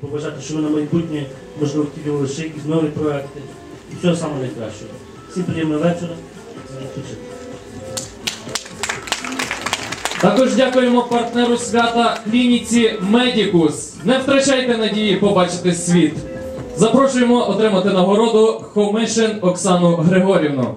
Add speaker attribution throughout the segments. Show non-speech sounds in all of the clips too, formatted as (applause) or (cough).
Speaker 1: Побажати, що ви на майбутнє, можливо, втілювали ще якісь нові проекти. І всього самого найкращого. Всім приємного вечора.
Speaker 2: Також дякуємо партнеру свята клініці Медікус. Не втрачайте надії побачити світ. Запрошуємо отримати нагороду Хомишин Оксану Григорівну.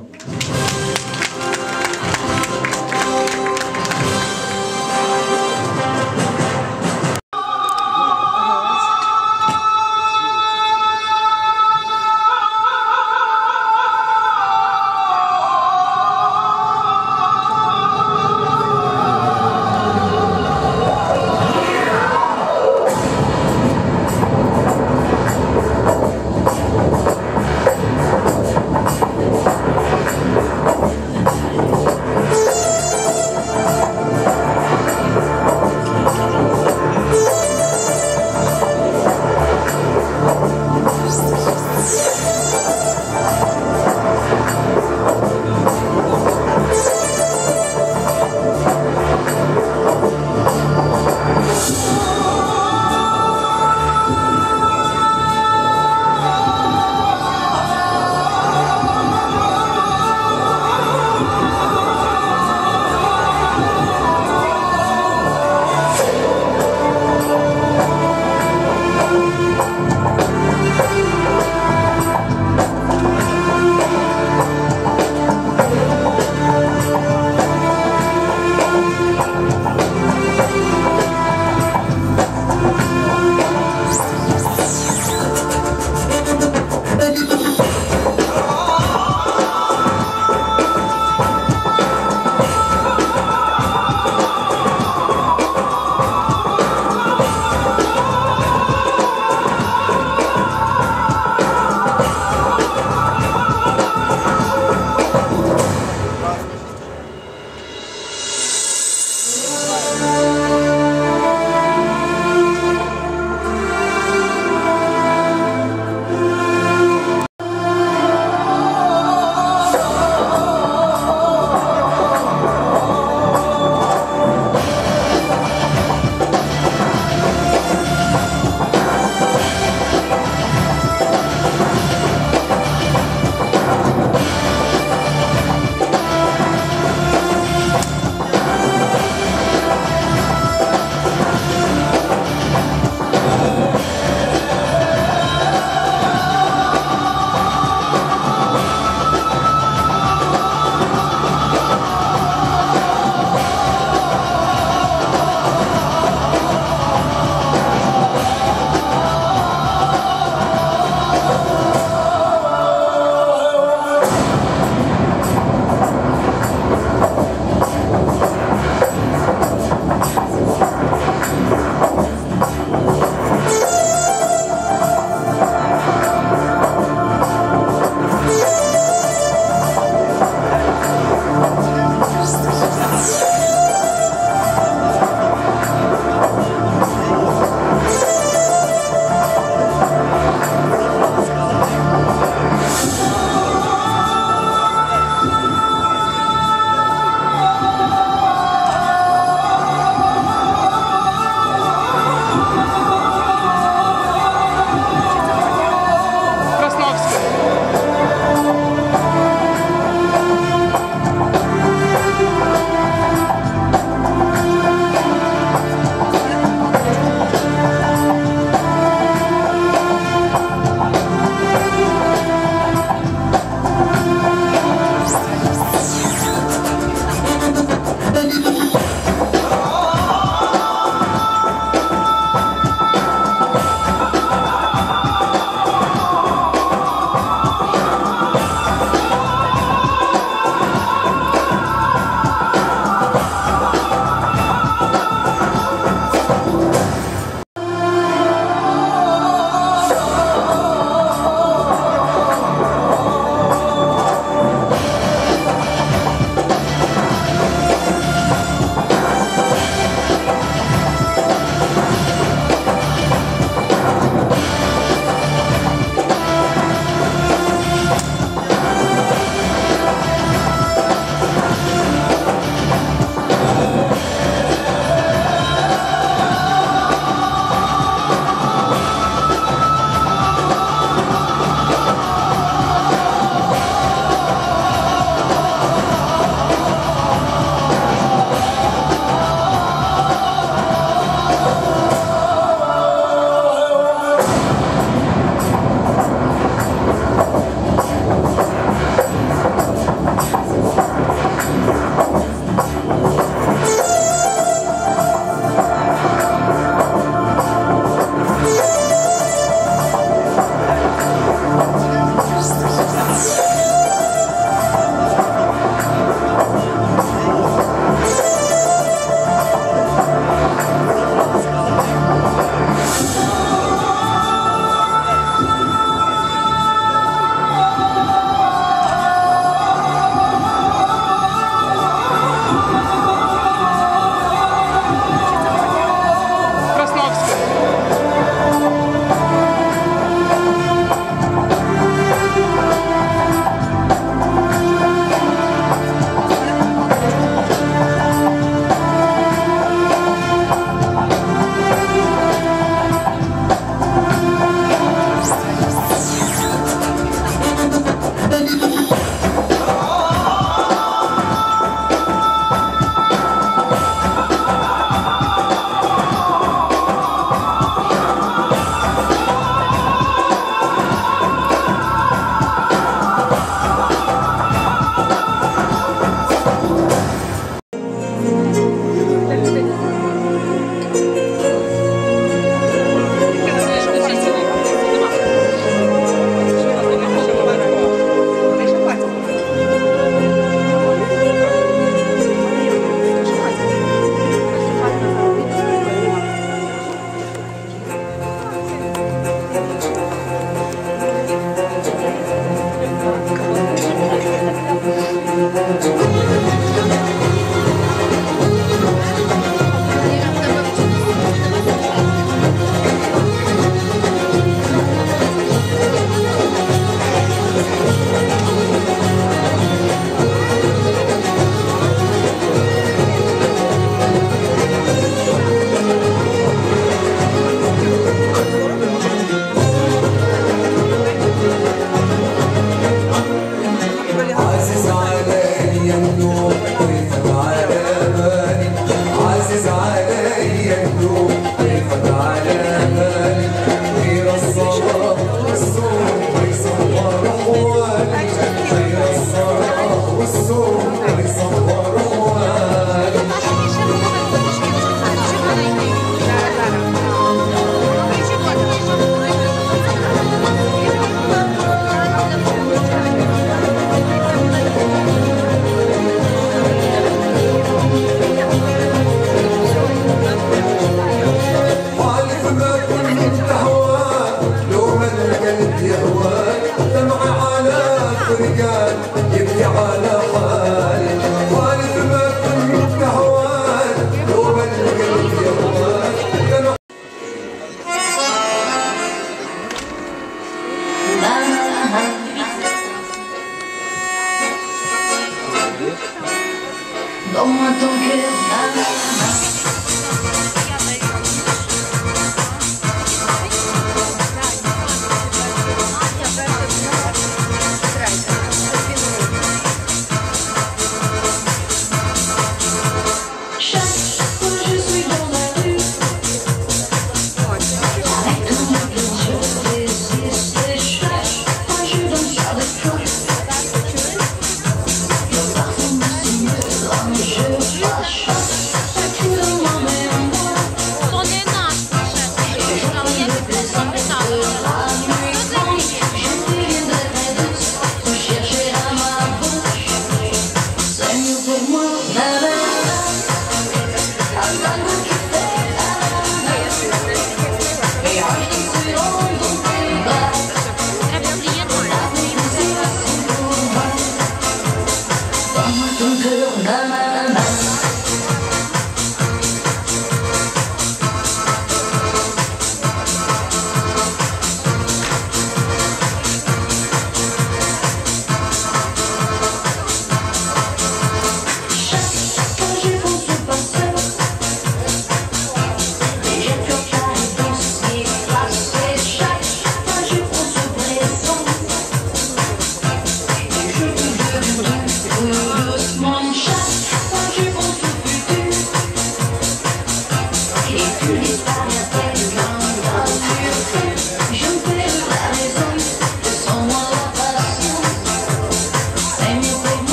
Speaker 2: Amen.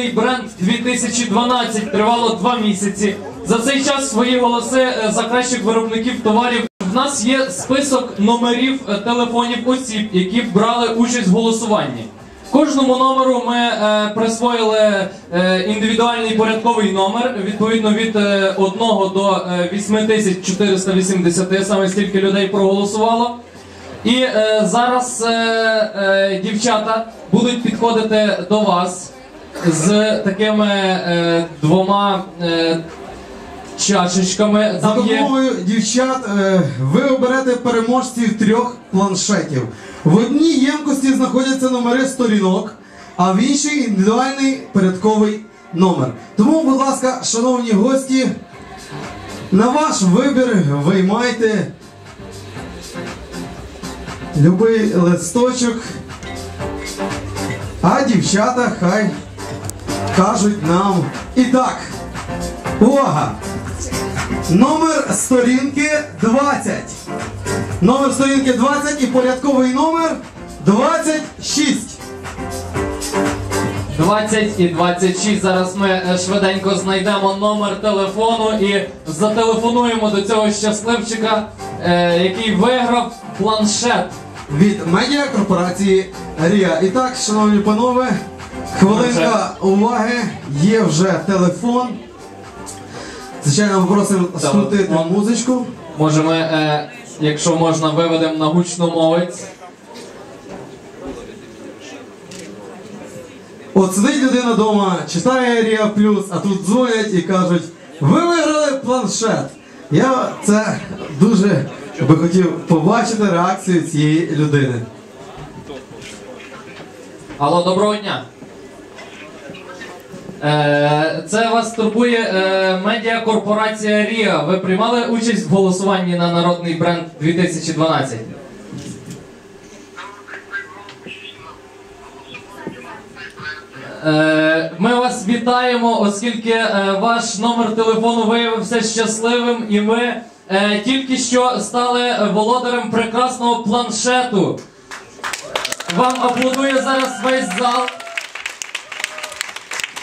Speaker 2: Народний бренд 2012 тривало два місяці. За цей час свої голоси е, за кращих виробників товарів. В нас є список номерів е, телефонів осіб, які брали участь в голосуванні. Кожному номеру ми е, присвоїли е, індивідуальний порядковий номер, відповідно від е, 1 до е, 8480, саме стільки людей проголосувало. І е, зараз е, е, дівчата будуть підходити до вас з такими е, двома е, чашечками.
Speaker 3: За
Speaker 2: Там є
Speaker 3: допомогою дівчат е, ви оберете переможців трьох планшетів. В одній ємкості знаходяться номери сторінок, а в іншій індивідуальний порядковий номер. Тому, будь ласка, шановні гості, на ваш вибір виймайте любий листочок. А дівчата хай кажуть нам. І так, увага! Номер сторінки 20. Номер сторінки 20 і порядковий номер 26.
Speaker 2: 20 і 26. Зараз ми е, швиденько знайдемо номер телефону і зателефонуємо до цього щасливчика. е, який виграв планшет.
Speaker 3: від медіакорпорації Рія. І так, шановні панове, хвилинка уваги, є вже телефон. Звичайно, ми просимо скрутити
Speaker 2: Телефон.
Speaker 3: музичку.
Speaker 2: Може, ми, е, якщо можна, виведемо на гучну мовець.
Speaker 3: От сидить людина вдома, читає Рія Плюс, а тут дзвонять і кажуть, ви виграли планшет. Я це дуже би хотів побачити реакцію цієї людини.
Speaker 2: Алло, доброго дня. Е, це вас турбує е, медіакорпорація Ріа. Ви приймали участь в голосуванні на народний бренд 2012? Е, Ми вас вітаємо, оскільки ваш номер телефону виявився щасливим, і е, тільки що стали володарем прекрасного планшету. Вам аплодує зараз весь зал.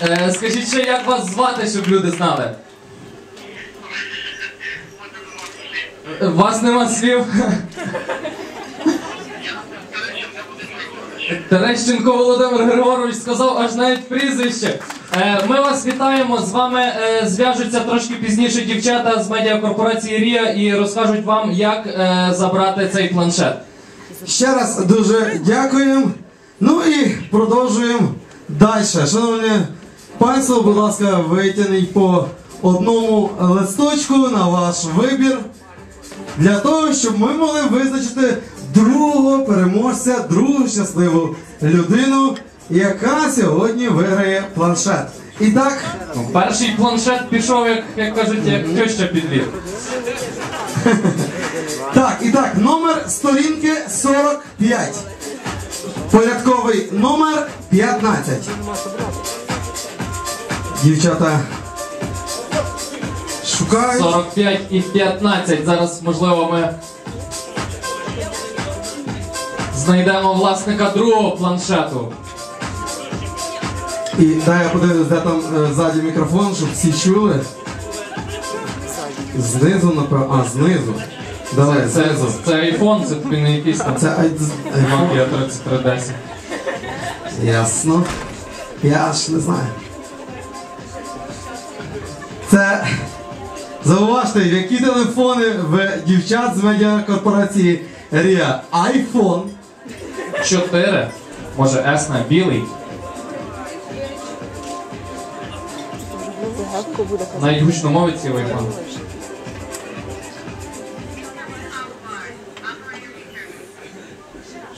Speaker 2: Е, скажіть ще, як вас звати, щоб люди знали? Вас нема слів. Терещенко Володимир Григорович сказав аж навіть прізвище. Е, ми вас вітаємо. З вами е, зв'яжуться трошки пізніше дівчата з медіакорпорації Рія і розкажуть вам, як забрати цей планшет.
Speaker 3: Ще раз дуже дякуємо. Ну і продовжуємо далі. Шановні панство, будь ласка, витягніть по одному листочку на ваш вибір. Для того, щоб ми могли визначити другого переможця, другу щасливу людину, яка сьогодні виграє планшет. І так,
Speaker 2: Перший планшет пішов, як, як кажуть, як теща під лід. (laughs)
Speaker 3: так, і так, номер сторінки 45. Порядковий номер 15. Дівчата шукають.
Speaker 2: 45 і 15. Зараз, можливо, ми знайдемо власника другого планшету.
Speaker 3: І дай я подивлюсь, де там е, ззаді мікрофон, щоб всі чули. Знизу, напевно. А, знизу. Давай,
Speaker 2: Це,
Speaker 3: знизу.
Speaker 2: це iPhone, це тобі не якийсь там
Speaker 3: Це айфон.
Speaker 2: Nokia 3310.
Speaker 3: Ясно. Я аж не знаю. Зауважте, які телефони в дівчат з медіакорпорації Рія. iPhone.
Speaker 2: 4. Може S на білий. Навіть гучно мовить цей iPhone.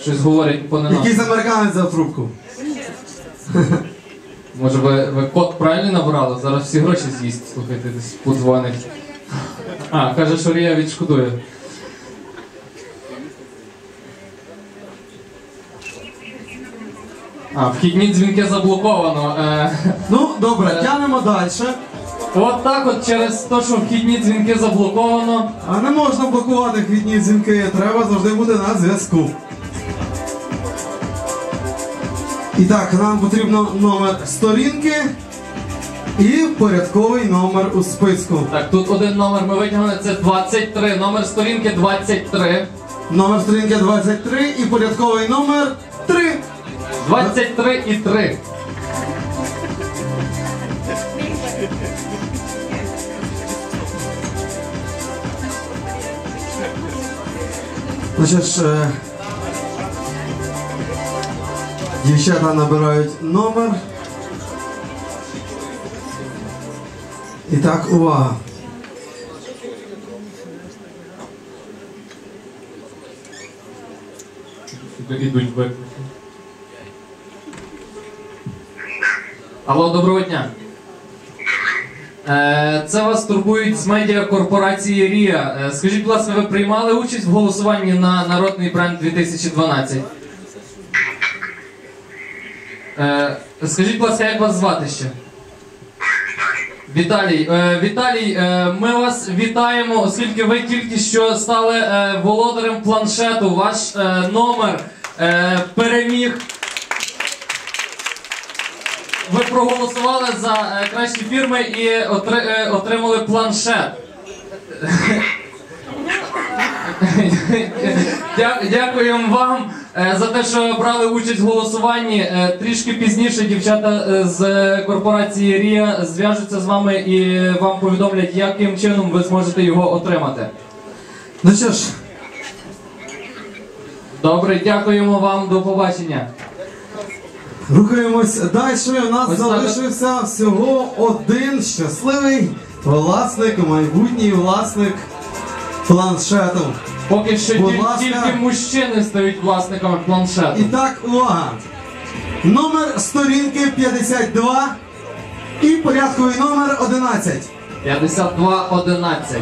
Speaker 2: Щось говорять по.
Speaker 3: Якийсь американець взяв трубку.
Speaker 2: Може ви, ви код правильно набрали? Зараз всі гроші з'їсть, слухайте, десь подзвонить. А, каже, що Рія відшкодує. А, вхідні дзвінки заблоковано. Е,
Speaker 3: Ну, добре, тянемо далі.
Speaker 2: от так от через те, що вхідні дзвінки заблоковано.
Speaker 3: А не можна блокувати квітні дзвінки, треба завжди бути на зв'язку. І так, нам потрібно номер сторінки і порядковий номер у списку.
Speaker 2: Так, тут один номер ми витягнули, це 23. Номер сторінки 23.
Speaker 3: Номер сторінки 23 і порядковий номер 3.
Speaker 2: 23 і 3.
Speaker 3: Значить, е, дівчата набирають номер. І так, увага.
Speaker 2: Алло, доброго дня. Е, Це вас турбують з медіакорпорації Рія. Е, Скажіть, будь ласка, ви приймали участь в голосуванні на народний бренд 2012? Е, Скажіть, будь ласка, як вас звати ще? Віталій, е, Віталій, е, ми вас вітаємо, оскільки ви тільки що стали володарем планшету. Ваш номер переміг. Ви проголосували за кращі фірми і отри- отримали планшет. (laughs) Дя- Дякуємо вам за те, що брали участь в голосуванні. Е, Трішки пізніше дівчата е, з корпорації Рія зв'яжуться з вами і вам повідомлять, яким чином ви зможете його отримати.
Speaker 3: Ну що ж,
Speaker 2: Добре, дякуємо вам. До побачення.
Speaker 3: рухаємось далі. У нас
Speaker 2: Ось так.
Speaker 3: залишився всього один щасливий власник, майбутній власник планшету.
Speaker 2: Поки що
Speaker 3: Будь
Speaker 2: тіль-
Speaker 3: ласка.
Speaker 2: тільки мужчини стають власниками планшету.
Speaker 3: І так, увага! Номер сторінки 52 і порядковий номер 11.
Speaker 2: 5211.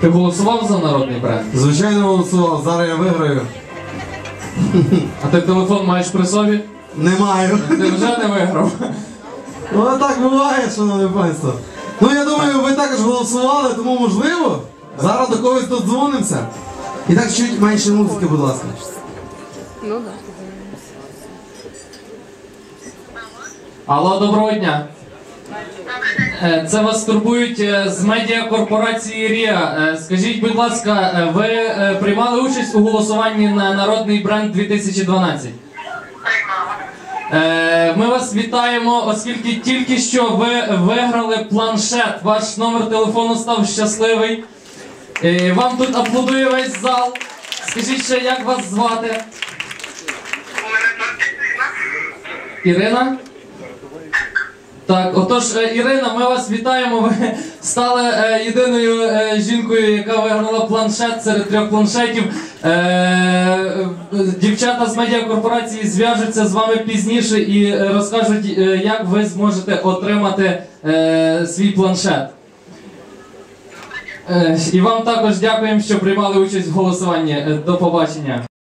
Speaker 2: Ти голосував за народний бренд?
Speaker 3: Звичайно, голосував, зараз я виграю. (laughs)
Speaker 2: А ти телефон маєш при собі?
Speaker 3: Не маю.
Speaker 2: Ти вже не виграв.
Speaker 3: Ну так буває, шановне панство. Ну я думаю, ви також голосували, тому можливо. Зараз до когось додзвонимося. І так чуть менше музики, будь ласка. Ну так.
Speaker 2: Алло, доброго дня. Е, Це вас турбують е, з медіакорпорації Ріа. Е, Скажіть, будь ласка, ви приймали участь у голосуванні на народний бренд 2012? Е, Ми вас вітаємо, оскільки тільки що ви виграли планшет. Ваш номер телефону став щасливий. Вам тут аплодує весь зал. Скажіть ще, як вас звати? Ірина? Так, отож, е, Ірина, ми вас вітаємо. Ви стали е, єдиною е, жінкою, яка виграла планшет серед трьох планшетів. Дівчата з медіакорпорації зв'яжуться з вами пізніше і розкажуть, як ви зможете отримати свій планшет. І вам також дякуємо, що приймали участь в голосуванні. До побачення.